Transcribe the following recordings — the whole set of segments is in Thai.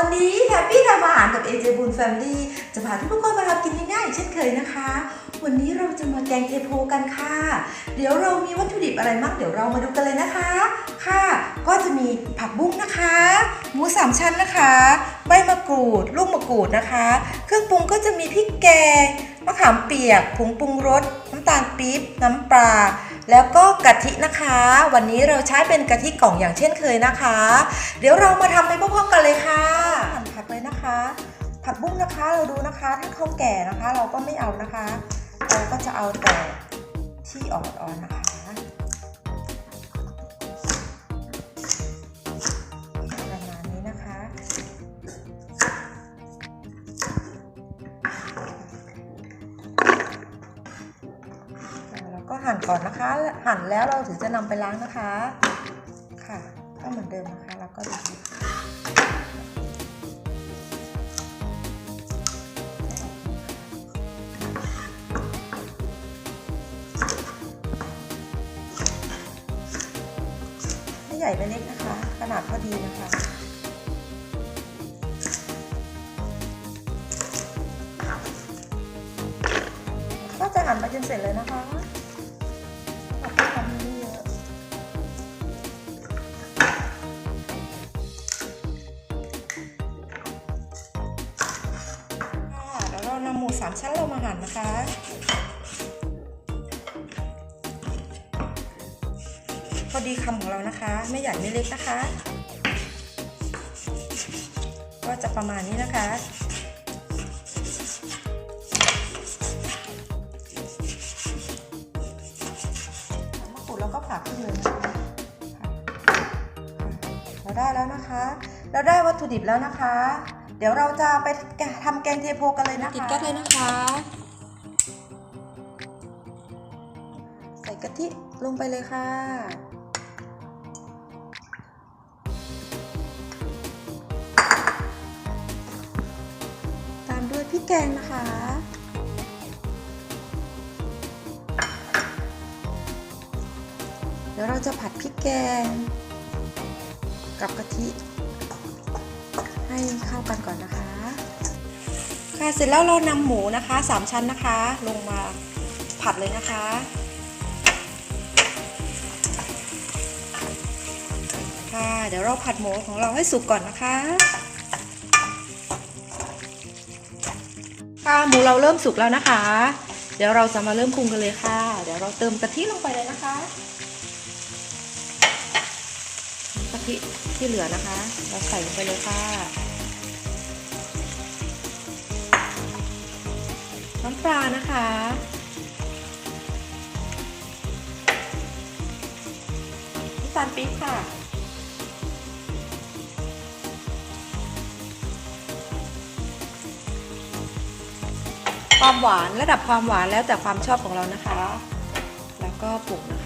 วันนี้แฮปปี้ทำอาหารกับ AJ b u l Family จะพาทุกคนมาทำกินง่ายๆเช่นเคยนะคะ วันนี้เราจะมาแกงเทโพกันค่ะ เดี๋ยวเรามีวัตถุดิบอะไรบ้างเดี๋ยวเรามาดูกันเลยนะคะ ค่ะ ก็จะมีผักบุ้งนะคะ หมูสามชั้นนะคะ ใบมะกรูด ลูกมะกรูดนะคะ เครื่องปรุงก็จะมีพริกแกงมะขามเปียกผงปรุงรสน้ำตาลปี๊บน้ำปลา แล้วก็กะทินะคะ วันนี้เราใช้เป็นกะทิกล่องอย่างเช่นเคยนะคะ เดี๋ยวเรามาทำไปพร้อมๆกันเลยค่ะหั่นผักเลยนะคะ ผักบุ้งนะคะเราดูนะคะ ถ้าเขาแก่นะคะ เราก็ไม่เอานะคะ เราก็จะเอาแต่ที่อ่อนๆนะคะ หั่นก่อนนะคะ หั่นแล้วเราถึงจะนำไปล้างนะคะ ค่ะก็เหมือนเดิมนะคะแล้วก็ดูไม่ใหญ่ไม่เล็กนะคะ ขนาดพอดีนะคะก็จะหั่นไปจนเสร็จเลยนะคะ สามชั้นเรามาหั่นนะคะ พอดีคำของเรานะคะ ไม่ใหญ่ไม่เล็กนะคะ ก็จะประมาณนี้นะคะมะกรูดแล้วก็ผ่าครึ่งเลยนะคะเราได้แล้วนะคะ เราได้วัตถุดิบแล้วนะคะ เดี๋ยวเราจะไปทำแกงเทโพกันเลยนะคะติดแก๊สเลยนะคะ ใส่กะทิลงไปเลยค่ะตามด้วยพริกแกงนะคะเดี๋ยวเราจะผัดพริกแกง กับกะทิ ให้เข้ากันก่อนนะคะ ค่ะเสร็จแล้วเรานำหมูนะคะสามชั้นนะคะ ลงมาผัดเลยนะคะค่ะเดี๋ยวเราผัดหมูของเราให้สุกก่อนนะคะ ค่ะหมูเราเริ่มสุกแล้วนะคะ เดี๋ยวเราจะมาเริ่มปรุงกันเลยค่ะ เดี๋ยวเราเติมกะทิลงไปเลยนะคะกะ ทิที่เหลือนะคะ เราใส่ลงไปเลยค่ะ น้ำปลานะคะ น้ำตาลปี๊บค่ะ ความหวานระดับความหวานแล้วแต่ความชอบของเรานะคะ แล้วก็ปรุงนะ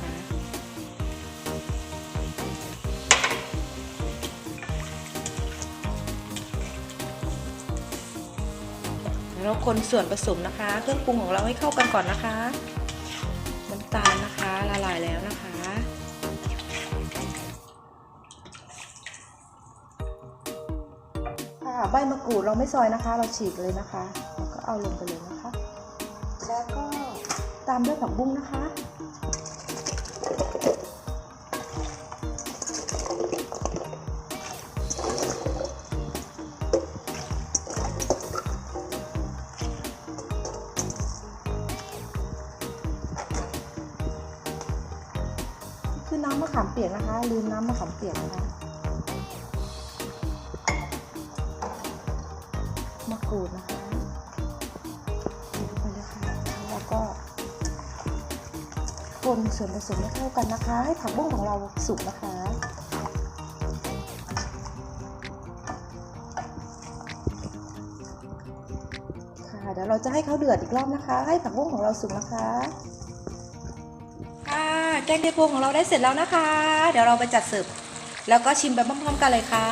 เดี๋ยวเราคนส่วนผสมนะคะ เครื่องปรุงของเราให้เข้ากันก่อนนะคะ น้ำตาลนะคะละลายแล้วนะคะ ค่ะใบมะกรูดเราไม่ซอยนะคะ เราฉีกเลยนะคะ แล้วก็เอาลงไปเลยนะคะ แล้วก็ตามด้วยผักบุ้งนะคะ ขามเปียกนะคะ ลืมน้ำมะขามเปียกนะคะมะกรูดนะคะไปเลยค่ะแล้วก็คนส่วนผสมให้เข้ากันนะคะ ให้ผักบุ้งของเราสุกนะคะค่ะเดี๋ยวเราจะให้เขาเดือดอีกรอบนะคะ ให้ผักบุ้งของเราสุกนะคะ แกงเทโพของเราได้เสร็จแล้วนะคะ เดี๋ยวเราไปจัดเสิร์ฟแล้วก็ชิมไปพร้อมๆกันเลยค่ะ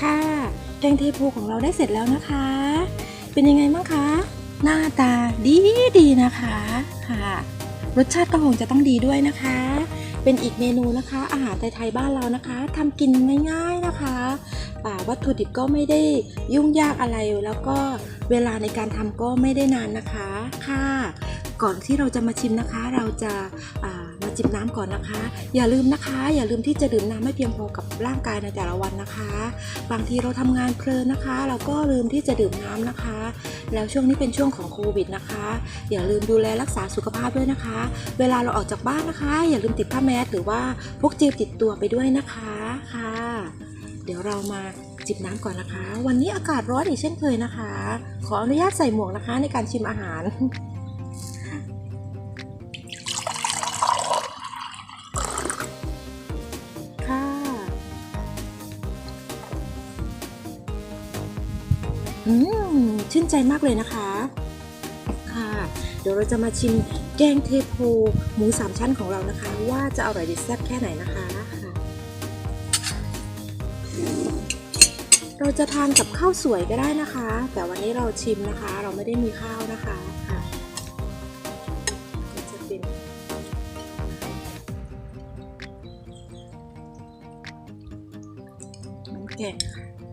ค่ะแกงเทโพของเราได้เสร็จแล้วนะคะ เป็นยังไงบ้างคะ หน้าตาดีดีนะคะค่ะ รสชาติก็คงจะต้องดีด้วยนะคะ เป็นอีกเมนูนะคะ อาหารไทยๆบ้านเรานะคะทำกินง่าย ๆนะคะวัตถุดิบก็ไม่ได้ยุ่งยากอะไร แล้วก็เวลาในการทำก็ไม่ได้นานนะคะค่ะ ก่อนที่เราจะมาชิมนะคะ เราจะา จิบน้ำก่อนนะคะ อย่าลืมนะคะ อย่าลืมที่จะดื่มน้ำให้เพียงพอกับร่างกายในแต่ละวันนะคะ บางทีเราทำงานเพลินนะคะ เราก็ลืมที่จะดื่มน้ำนะคะ แล้วช่วงนี้เป็นช่วงของโควิดนะคะ อย่าลืมดูแลรักษาสุขภาพด้วยนะคะ เวลาเราออกจากบ้านนะคะ อย่าลืมติดผ้าแมสหรือว่าพกเจลติดตัวไปด้วยนะคะค่ะ เดี๋ยวเรามาจิบน้ำก่อนนะคะ วันนี้อากาศร้อนอีกเช่นเคยนะคะ ขออนุญาตใส่หมวกนะคะในการชิมอาหาร นใจมากเลยนะคะ ค่ะ เดี๋ยวเราจะมาชิมแกงเทโพหมูสามชั้นของเรานะคะ ว่าจะอร่อยเด็ดแซ่บแค่ไหนนะคะค่ะเราจะทานกับข้าวสวยก็ได้นะคะ แต่วันนี้เราชิมนะคะ เราไม่ได้มีข้าวนะคะค่ะจะเป็นน้ำแกงค่ะ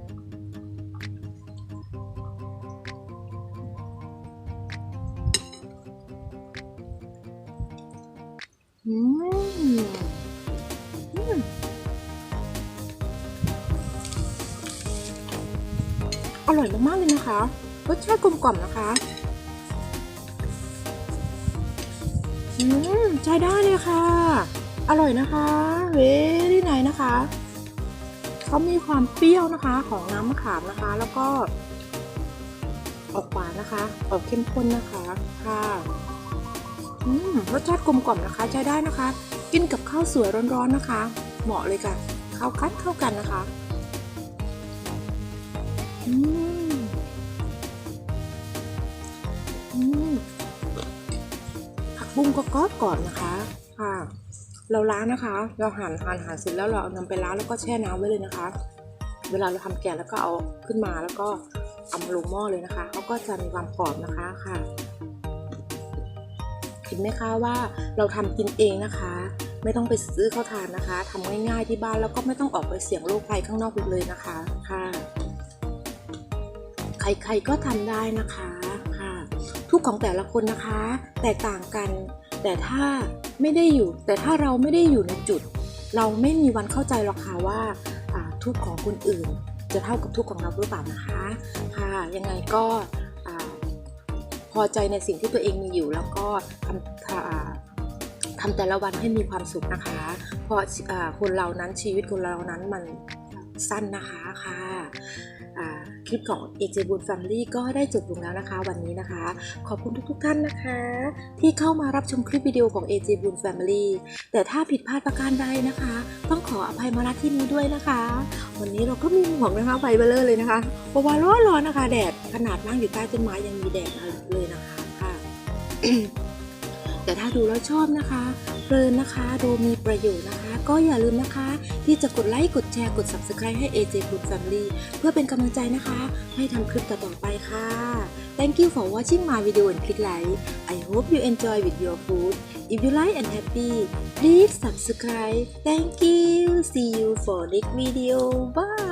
อร่อยมากๆเลยนะคะรสชาติกลมกล่อมนะคะอืมใช้ได้เลยค่ะ อร่อยนะคะ เวรี่ไนนะคะเขามีความเปรี้ยวนะคะของน้ำมะขามนะคะ แล้วก็ออกหวานนะคะ ออกเข้มข้นนะคะค่ะอืมรสชาติกลมกล่อมนะคะ ใช้ได้นะคะ กินกับข้าวสวยร้อนๆนะคะ เหมาะเลยค่ะ เข้ากันเข้ากันนะคะ อืมอืมผักบุ้งก็กรอบก่อนนะคะค่ะเราล้างนะคะ เราหั่นหั่นหั่นเสร็จแล้วเราเอานำไปล้างแล้วก็แช่น้ำไว้เลยนะคะ เวลาเราทำแกงแล้วก็เอาขึ้นมาแล้วก็เอามาลงหม้อเลยนะคะเขาก็จะมีความกรอบนะคะค่ะเห็นไหมคะว่าเราทำกินเองนะคะ ไม่ต้องไปซื้อเข้าทานนะคะทำง่ายๆที่บ้านแล้วก็ไม่ต้องออกไปเสี่ยงโรคภัยข้างนอกเลยนะคะค่ะ ใครๆก็ทำได้นะคะค่ะ ทุกของแต่ละคนนะคะ แตกต่างกัน แต่ถ้าไม่ได้อยู่ แต่ถ้าเราไม่ได้อยู่ในจุด เราไม่มีวันเข้าใจหรอกค่ะว่าทุกของคนอื่น จะเท่ากับทุกของเราหรือเปล่านะคะค่ะยังไงก็พอใจในสิ่งที่ตัวเองมีอยู่แล้วก็ทำทำแต่ละวันให้มีความสุขนะคะ เพราะอ่าคนเรานั้นชีวิตคนเรานั้นมันสั้นนะคะค่ะ คลิปของ AJ b o o n Family ก็ได้จบลงแล้วนะคะ วันนี้นะคะ ขอบคุณทุกๆ ท่านนะคะ ที่เข้ามารับชมคลิปวิดีโอของ AJ b o o n Family แต่ถ้าผิดพลาดประการใดนะคะ ต้องขออภัยมาณที่นี้ด้วยนะคะ วันนี้เราก็มีหมวกนะคะไฟเบลเลอร์เลยนะคะเพราะว่าร้อนร้อนนะคะแดดขนาดนั่งอยู่ใต้ต้นไม้ยังมีแดดเลยนะคะค่ะแต่ถ้าดูแล้วชอบนะคะเพลินนะคะดูมีประโยชน์นะคะ ก็อย่าลืมนะคะ ที่จะกดไลค์ กดแชร์ กด Subscribe ให้ AJ Food Family เพื่อเป็นกำลังใจนะคะ ให้ทำคลิปต่อๆไปค่ะ Thank you for watching my video and click like I hope you enjoy with your food If you like and happy please subscribe Thank you See you for next video Bye